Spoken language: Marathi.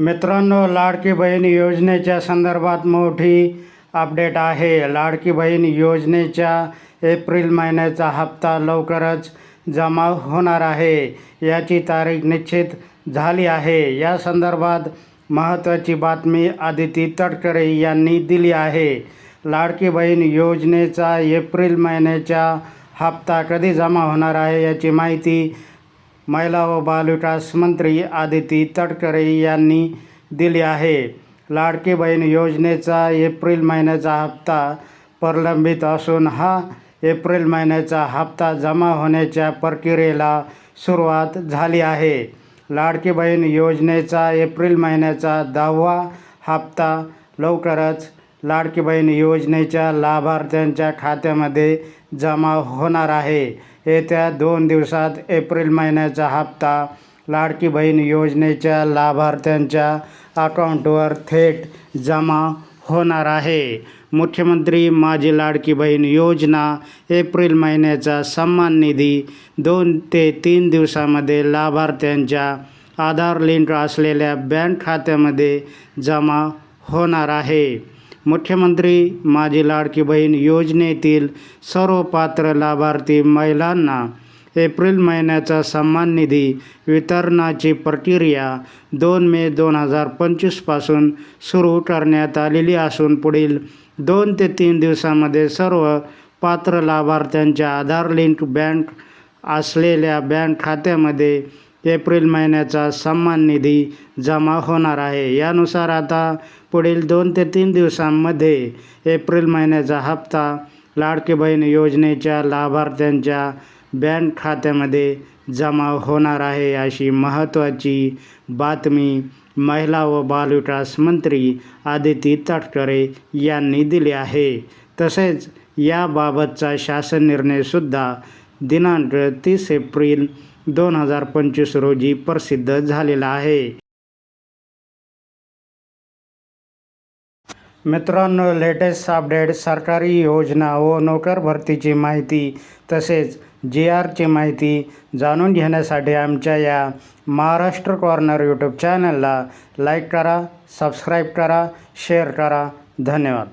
मित्रांनो लाडकी बहीण योजनेच्या संदर्भात मोठी अपडेट आहे. लाडकी बहीण योजनेच्या एप्रिल महिन्याचा हप्ता लवकरच जमा होणार आहे. याची तारीख निश्चित झाली आहे. या संदर्भात महत्त्वाची बातमी आदिती तटकरे यांनी दिली आहे. लाडकी बहीण योजनेचा एप्रिल महिन्याचा हप्ता कधी जमा होणार आहे याची माहिती महिला व बालविकास मंत्री आदिती तटकरे यांनी दिली आहे. लाडकी बहीण योजनेचा एप्रिल महिन्याचा हप्ता प्रलंबित असून हा एप्रिल महिन्याचा हप्ता जमा होण्याच्या प्रक्रियेला सुरुवात झाली आहे. लाडकी बहीण योजनेचा एप्रिल महिन्याचा दहावा हप्ता लवकरच लाडकी बहीण योजनेच्या लाभार्थ्यांच्या खात्यामध्ये जमा होणार आहे. येत्या दोन दिवसात एप्रिल महिन्याचा हप्ता लाडकी बहीण योजनेच्या लाभार्थ्यांच्या अकाउंटवर थेट जमा होणार आहे. मुख्यमंत्री माझी लाडकी बहीण योजना एप्रिल महिन्याचा सन्मान निधी दोन ते तीन दिवसामध्ये लाभार्थ्यांच्या आधार लिंक असलेल्या बँक खात्यामध्ये जमा होणार आहे. मुख्यमंत्री माझी लाडकी बहीण योजनेतील सर्व पात्र लाभार्थी महिलांना एप्रिल महिन्याचा सन्मान निधी वितरणाची प्रक्रिया दोन मे दोन हजार पंचवीसपासून सुरू करण्यात आलेली असून पुढील दोन ते तीन दिवसामध्ये सर्व पात्र लाभार्थ्यांच्या आधार लिंक बँक असलेल्या बँक खात्यामध्ये एप्रिल महिन्याचा सन्मान निधी जमा होणार आहे. यानुसार आता पुढील दोन ते तीन दिवसांमध्ये एप्रिल महिन्याचा हप्ता लाडकी बहीण योजनेच्या लाभार्थ्यांच्या बँक खात्यामध्ये जमा होणार आहे अशी महत्त्वाची बातमी महिला व बालविकास मंत्री आदिती तटकरे यांनी दिली आहे. तसेच याबाबतचा शासन निर्णयसुद्धा दिनांक तीस एप्रिल दोन हजार पंचवीस रोजी प्रसिद्ध झालेला आहे. मित्रांनो लेटेस्ट अपडेट सरकारी योजना व नोकर भरतीची माहिती तसेच जी आरची माहिती जाणून घेण्यासाठी आमच्या या महाराष्ट्र कॉर्नर यूट्यूब चॅनलला लाईक करा सबस्क्राईब करा शेअर करा. धन्यवाद.